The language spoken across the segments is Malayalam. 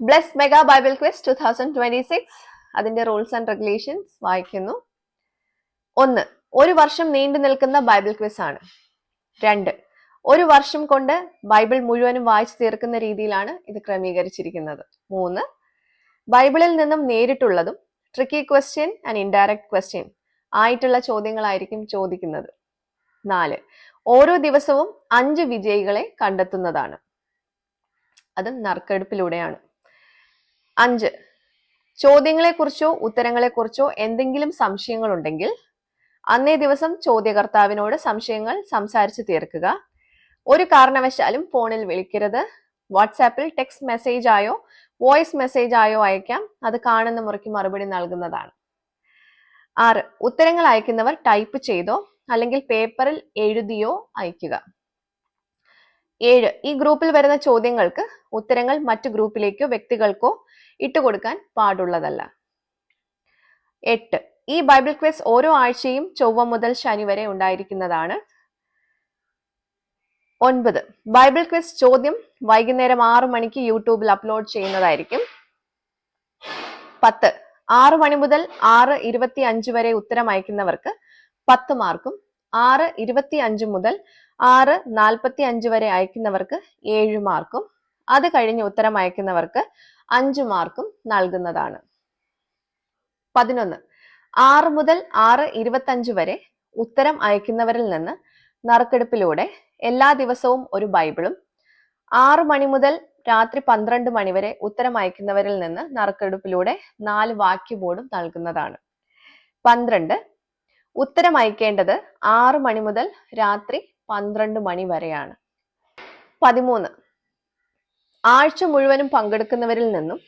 Bless bless mega Bible quiz two thousand twenty six അതിന്റെ റൂൾസ് ആൻഡ് റെഗുലേഷൻസ് വായിക്കുന്നു. ഒന്ന് ഒരു വർഷം നീണ്ടു നിൽക്കുന്ന ബൈബിൾ ക്വിസ് ആണ്. രണ്ട് ഒരു വർഷം കൊണ്ട് ബൈബിൾ മുഴുവനും വായിച്ചു തീർക്കുന്ന രീതിയിലാണ് ഇത് ക്രമീകരിച്ചിരിക്കുന്നത്. മൂന്ന് ബൈബിളിൽ നിന്നും നേരിട്ടുള്ളതും tricky question and indirect question ആയിട്ടുള്ള ചോദ്യങ്ങളായിരിക്കും ചോദിക്കുന്നത്. നാല് ഓരോ ദിവസവും അഞ്ച് വിജയികളെ കണ്ടെത്തുന്നതാണ്. അതും നറുക്കെടുപ്പിലൂടെയാണ്. അഞ്ച് ചോദ്യങ്ങളെക്കുറിച്ചോ ഉത്തരങ്ങളെക്കുറിച്ചോ എന്തെങ്കിലും സംശയങ്ങളുണ്ടെങ്കിൽ അന്നേ ദിവസം ചോദ്യകർത്താവിനോട് സംശയങ്ങൾ സംസാരിച്ചു തീർക്കുക. ഒരു കാരണവശാലും ഫോണിൽ വിളിക്കരുത്. വാട്സാപ്പിൽ ടെക്സ്റ്റ് മെസ്സേജ് ആയോ വോയിസ് മെസ്സേജ് ആയോ അയക്കാം. അത് കാണുന്ന മുറയ്ക്ക് മറുപടി നൽകുന്നതാണ്. ആറ് ഉത്തരങ്ങൾ അയക്കുന്നവർ ടൈപ്പ് ചെയ്തോ അല്ലെങ്കിൽ പേപ്പറിൽ എഴുതിയോ അയക്കുക. ഏഴ് ഈ ഗ്രൂപ്പിൽ വരുന്ന ചോദ്യങ്ങൾക്ക് ഉത്തരങ്ങൾ മറ്റു ഗ്രൂപ്പിലേക്കോ വ്യക്തികൾക്കോ ഇട്ടുകൊടുക്കാൻ പാടുള്ളതല്ല. എട്ട് ഈ ബൈബിൾ ക്വസ് ഓരോ ആഴ്ചയും ചൊവ്വ മുതൽ ശനി വരെ ഉണ്ടായിരിക്കുന്നതാണ്. ഒൻപത്. ബൈബിൾ ക്വിസ് ചോദ്യം വൈകുന്നേരം ആറു മണിക്ക് യൂട്യൂബിൽ അപ്ലോഡ് ചെയ്യുന്നതായിരിക്കും. പത്ത്. ആറു മണി മുതൽ ആറ് ഇരുപത്തി അഞ്ച് വരെ ഉത്തരം അയക്കുന്നവർക്ക് പത്ത് മാർക്കും ആറ് ഇരുപത്തി അഞ്ച് മുതൽ ആറ് നാൽപ്പത്തി അഞ്ച് വരെ അയക്കുന്നവർക്ക് ഏഴ് മാർക്കും അത് കഴിഞ്ഞ് ഉത്തരം അയക്കുന്നവർക്ക് അഞ്ച് മാർക്കും നൽകുന്നതാണ്. പതിനൊന്ന്. ആറ് മുതൽ ആറ് ഇരുപത്തഞ്ച് വരെ ഉത്തരം അയക്കുന്നവരിൽ നിന്ന് നറുക്കെടുപ്പിലൂടെ എല്ലാ ദിവസവും ഒരു ബൈബിളും ആറു മണി മുതൽ രാത്രി പന്ത്രണ്ട് മണി വരെ ഉത്തരം അയക്കുന്നവരിൽ നിന്ന് നറുക്കെടുപ്പിലൂടെ നാല് വാക്യ ബോർഡും നൽകുന്നതാണ്. പന്ത്രണ്ട് ഉത്തരം അയക്കേണ്ടത് ആറ് മണി മുതൽ രാത്രി പന്ത്രണ്ട് മണി വരെയാണ്. പതിമൂന്ന് ആഴ്ച മുഴുവനും പങ്കെടുക്കുന്നവരിൽ നിന്നും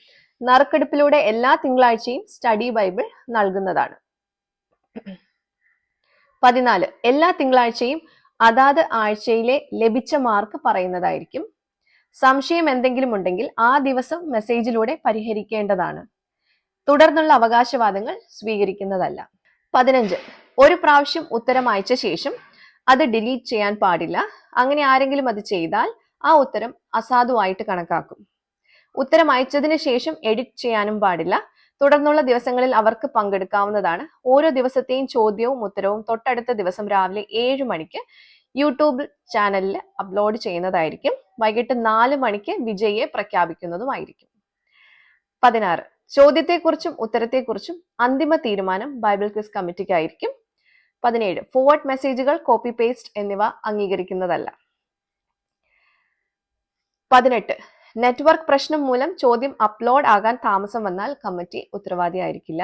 നറുക്കെടുപ്പിലൂടെ എല്ലാ തിങ്കളാഴ്ചയും സ്റ്റഡി ബൈബിൾ നൽകുന്നതാണ്. പതിനാല് എല്ലാ തിങ്കളാഴ്ചയും അതാത് ആഴ്ചയിലെ ലഭിച്ച മാർക്ക് പറയുന്നതായിരിക്കും. സംശയം എന്തെങ്കിലും ഉണ്ടെങ്കിൽ ആ ദിവസം മെസ്സേജിലൂടെ പരിഹരിക്കേണ്ടതാണ്. തുടർന്നുള്ള അവകാശവാദങ്ങൾ സ്വീകരിക്കുന്നതല്ല. പതിനഞ്ച്. ഒരു പ്രാവശ്യം ഉത്തരം അയച്ച ശേഷം അത് ഡിലീറ്റ് ചെയ്യാൻ പാടില്ല. അങ്ങനെ ആരെങ്കിലും അത് ചെയ്താൽ ആ ഉത്തരം അസാധുവായിട്ട് കണക്കാക്കും. ഉത്തരം അയച്ചതിന് ശേഷം എഡിറ്റ് ചെയ്യാനും പാടില്ല. തുടർന്നുള്ള ദിവസങ്ങളിൽ അവർക്ക് പങ്കെടുക്കാവുന്നതാണ്. ഓരോ ദിവസത്തെയും ചോദ്യവും ഉത്തരവും തൊട്ടടുത്ത ദിവസം രാവിലെ ഏഴ് മണിക്ക് യൂട്യൂബ് ചാനലിൽ അപ്ലോഡ് ചെയ്യുന്നതായിരിക്കും. വൈകിട്ട് നാല് മണിക്ക് വിജയിയെ പ്രഖ്യാപിക്കുന്നതുമായിരിക്കും. പതിനാറ്. ചോദ്യത്തെക്കുറിച്ചും ഉത്തരത്തെക്കുറിച്ചും അന്തിമ തീരുമാനം ബൈബിൾ ക്വിസ് കമ്മിറ്റിക്കായിരിക്കും. പതിനേഴ്. ഫോർവേഡ് മെസ്സേജുകൾ കോപ്പി പേസ്റ്റ് എന്നിവ അംഗീകരിക്കുന്നതല്ല. പതിനെട്ട്. നെറ്റ്വർക്ക് പ്രശ്നം മൂലം ചോദ്യം അപ്ലോഡ് ആകാൻ താമസം വന്നാൽ കമ്മിറ്റി ഉത്തരവാദിയായിരിക്കില്ല.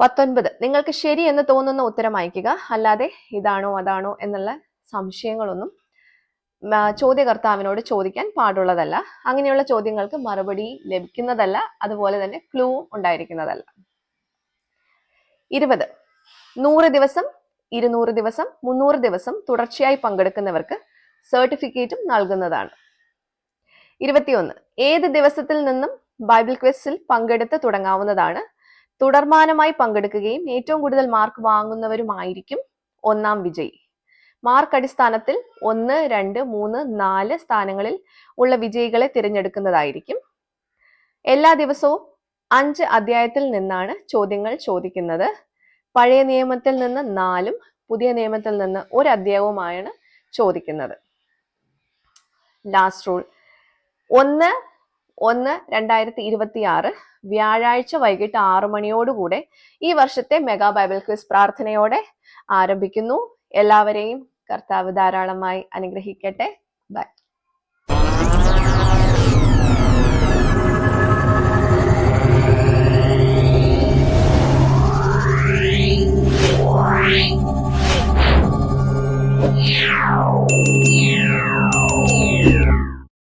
പത്തൊൻപത് നിങ്ങൾക്ക് ശരി എന്ന് തോന്നുന്ന ഉത്തരം അയക്കുക അല്ലാതെ ഇതാണോ അതാണോ എന്നുള്ള സംശയങ്ങളൊന്നും ചോദ്യകർത്താവിനോട് ചോദിക്കാൻ പാടുള്ളതല്ല. അങ്ങനെയുള്ള ചോദ്യങ്ങൾക്ക് മറുപടി ലഭിക്കുന്നതല്ല. അതുപോലെ തന്നെ ക്ലൂ ഉണ്ടായിരിക്കുന്നതല്ല. ഇരുപത് നൂറ് ദിവസം ഇരുന്നൂറ് ദിവസം മുന്നൂറ് ദിവസം തുടർച്ചയായി പങ്കെടുക്കുന്നവർക്ക് സർട്ടിഫിക്കറ്റും നൽകുന്നതാണ്. ഇരുപത്തിയൊന്ന്. ഏത് ദിവസത്തിൽ നിന്നും ബൈബിൾ ക്വസ്റ്റിൽ പങ്കെടുത്ത് തുടങ്ങാവുന്നതാണ്? തുടർമാനമായി പങ്കെടുക്കുകയും ഏറ്റവും കൂടുതൽ മാർക്ക് വാങ്ങുന്നവരുമായിരിക്കും ഒന്നാം വിജയി. മാർക്ക് അടിസ്ഥാനത്തിൽ ഒന്ന് രണ്ട് മൂന്ന് നാല് സ്ഥാനങ്ങളിൽ ഉള്ള വിജയികളെ തിരഞ്ഞെടുക്കുന്നതായിരിക്കും. എല്ലാ ദിവസവും അഞ്ച് അധ്യായത്തിൽ നിന്നാണ് ചോദ്യങ്ങൾ ചോദിക്കുന്നത്. പഴയ നിയമത്തിൽ നിന്ന് നാലും പുതിയ നിയമത്തിൽ നിന്ന് ഒരു അധ്യായവുമാണ് ചോദിക്കുന്നത്. ലാസ്റ്റ് റൂൾ ഒന്ന് ഒന്ന് രണ്ടായിരത്തി ഇരുപത്തി ആറ് വ്യാഴാഴ്ച വൈകിട്ട് ആറു മണിയോടുകൂടെ ഈ വർഷത്തെ മെഗാ ബൈബിൾ ക്വിസ് പ്രാർത്ഥനയോടെ ആരംഭിക്കുന്നു. എല്ലാവരെയും കർത്താവ് ധാരാളമായി അനുഗ്രഹിക്കട്ടെ. ബൈ.